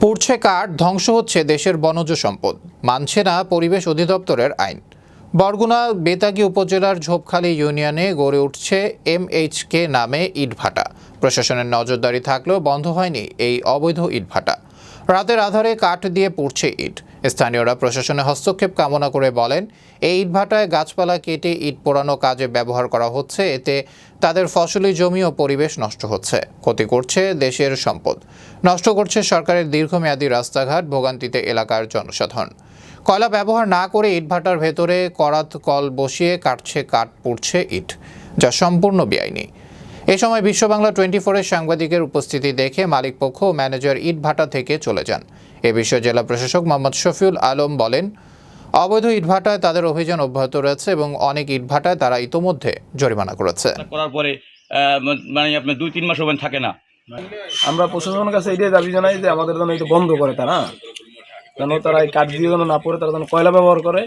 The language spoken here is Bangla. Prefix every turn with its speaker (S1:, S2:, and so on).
S1: পুড়ছে কাঠ ধ্বংস হচ্ছে দেশের বনজ সম্পদ। মানছে না পরিবেশ অধিদপ্তরের আইন। বরগুনা, বেতাগী উপজেলার ঝোপখালী ইউনিয়নে গড়ে উঠছে এমএইচকে নামে ইটভাটা প্রশাসনের নজরদারি থাকলেও বন্ধ হয়নি এই অবৈধ ইটভাটা রাতের আধারে কাঠ দিয়ে পুড়ছে ইট। স্থানীয়রা প্রশাসনের হস্তক্ষেপ কামনা করে বলেন, এই ইটভাটায় গাছপালা কেটে ইট পোড়ানো কাজে ব্যবহার করা হচ্ছে, এতে তাদের ফসলি জমি ও পরিবেশ নষ্ট হচ্ছে, ক্ষতি করছে দেশের সম্পদ। নষ্ট করছে সরকারের দীর্ঘমেয়াদী রাস্তাঘাট, ভোগান্তিতে এলাকার জনসাধারণ। কয়লা ব্যবহার না করে ইটভাটার ভেতরে করাত কল বসিয়ে কাটছে কাঠ, পুড়ছে ইট, যা সম্পূর্ণ বেআইনি। এ সময় বিশ্ব বাংলা টোয়েন্টি ফোরের সাংবাদিকের উপস্থিতি দেখে মালিকপক্ষ ও ম্যানেজার ইটভাটা থেকে চলে যান। এ বিষয়ে জেলা প্রশাসক মোহাম্মদ শফিউল আলম বলেন অবৈধ ইটভাটায় তাদের অভিযান অব্যাহত রয়েছে এবং অনেক ইটভাটায় তারা ইতোমধ্যে জরিমানা করেছে।
S2: করার পরে আহ, মানে আপনার দুই তিন মাস ওখানে থাকে না।
S3: আমরা প্রশাসনের কাছে এটাই দাবি জানাই যে আমাদের জন্য এটা বন্ধ করে তারা যেন তারা এই কাঠ দিয়ে যেন না পড়ে তারা যেন কয়লা ব্যবহার করে।